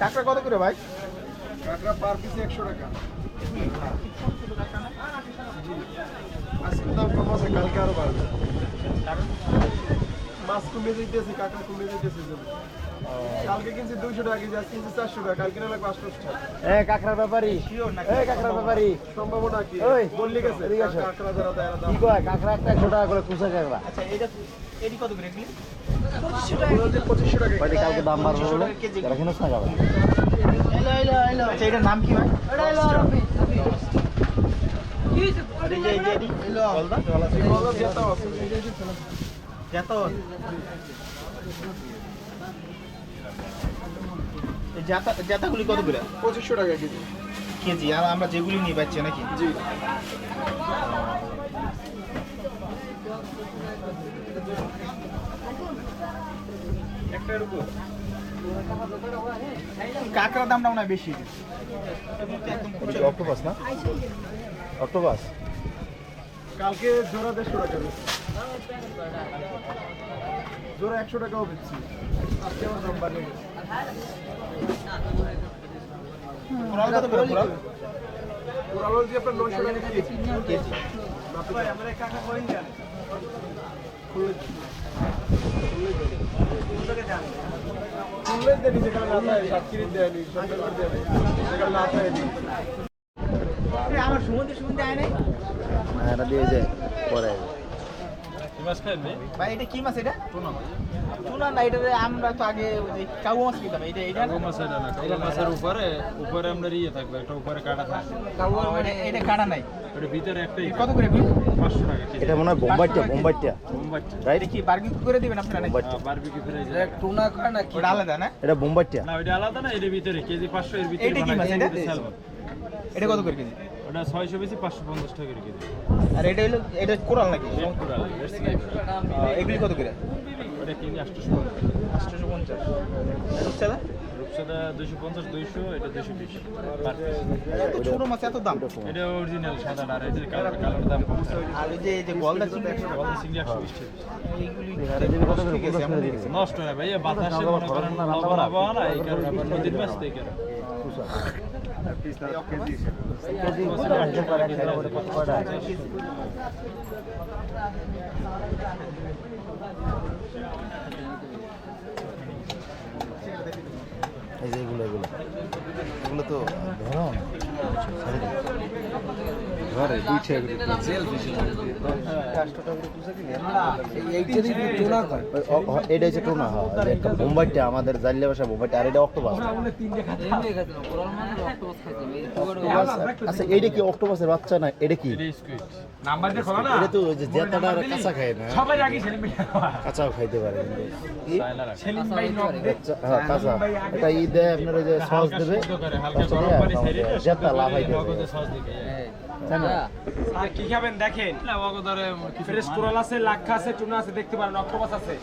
কাঁকড়া কত করে ভাই? কাঁকড়া পার পিস একশো টাকা আজকে দাম কম আছে কালকে আরও বাড়বে মাছ কমে যেতেছে কাঁকড়া কমে যেতেছে। কালকে কিনছি দুইশো টাকা কেজি আজ কিনছি চারশো টাকা কালকে না লাগবে আটশো টাকা এ কাকড়ার ব্যাপারি এ কাকড়ার ব্যাপারি সম্ভাবনা কি ওই, বললি গেছে এদিকে আসো। কাঁকড়া যারা দেয় কি কয় কাকড়া একটা একশো টাকা করে কুচা কাকড়া আচ্ছা এটা এটি কত করে এগুলি পঁচিশশো টাকা বাড়ি কালকে দাম বাড়বে বলে এরা না খাবে আচ্ছা এটার নাম কি ভাই আর এই জাতন জাতাগুলি কত করে? পঁচিশশো টাকা কেজি। কেজি আর আমরা যেগুলি নিয়ে পাচ্ছি নাকি? জি। কাঁকড়ার দামটা মনে হয় বেশি। অক্টোপাস না? অক্টোপাস কালকে জোড়া দেড়শো টাকা। জোড়া একশো টাকাও বেচছি আজকে আমার দাম বাড়িয়ে গেছে কোরাল কত করে কোরাল? কোরাল হচ্ছে আপনার নয়শো টাকা কেজি। কেজি খুললে দেয়নি যেখানে না থাকে সাতক্ষীরির দেয়নি সন্ধ্যা দেয়নি যেখানে না থাকে ভাই? এটা কি মাছ এটা? টুনা না এটা আমরা তো আগে ওই যে কাউ মাছ কিনতাম এটা এটা মাছ এটা না মাছের উপরে উপরে আমরা ইয়ে থাকবে একটা উপরে কাটা থাকবে ও, এটা এটা কাটা নাই। ওটা ভিতরে একটাই কত করে এগুলো? পাঁচশো টাকা এটা মনে হয় বোম্বাইটা বোম্বাইটা। বোম্বাইটা। রাইট? এটা কি বারবিকিউ করে দিবেন আপনারা নাকি? বোম্বাইটা। বারবিকি ফ্রাইজ টুনা না আলাদা না? এটা বোম্বাইটা। না ওইটা আলাদা না এটা ভিতরে কেজি পাঁচশো এর ভিতরে এইটা কি মাছ, এটা? এটা কত করে কেজি? ওটা ছয়শো পিসি পাঁচশো পঞ্চাশ টাকা করে কেজি। আর এটা হলো এটা কোরাল নাকি? কোরাল এগুলি কত করে? ওটা কেজি আটশোশো পঞ্চাশ। আটশোশো পঞ্চাশ। রূপচাঁদা দুইশো পঞ্চাশ দুইশো এটা দুইশো বিশ এত ছোট মাছ এত দাম? এটা অরিজিনাল সাদা আর এটা কালার কালার দাম কম। আর যে যে গলদা চিংড়ি গলদা চিংড়ি একশো বিশ। নষ্ট হয় ভাই বাতাসে মনে করেন লবণ আবহাওয়া না এই কারণে আবার নদীর মাছ তো এই কারণে কেজি একশো টাকা কেজি করে কত কয়টা এই যে এগুলো এগুলো এগুলো তো ধরো না ঘরে দুই এটা হচ্ছে টোনা হ্যাঁ যে একটা বোম্বাইটা আমাদের জাইলে বাসা বোম্বাইটা আর এটা অক্টোপাস। অক্টোপাস আচ্ছা এটা কি অক্টোপাসের বাচ্চা না এটা কি? এটা তো ওই যে জেতাটা কাঁচা খায় না। কাঁচাও খাইতে পারে হ্যাঁ কাঁচা। এটা ই দেয় আপনার ওই যে সস দেবে। আচ্ছা, জেতা লাফাই দেবে। না? আর কি খাবেন দেখেন ফ্রেশ কোরাল আছে লাক্ষা আছে টুনা আছে দেখতে পারেন অক্টোপাস আছে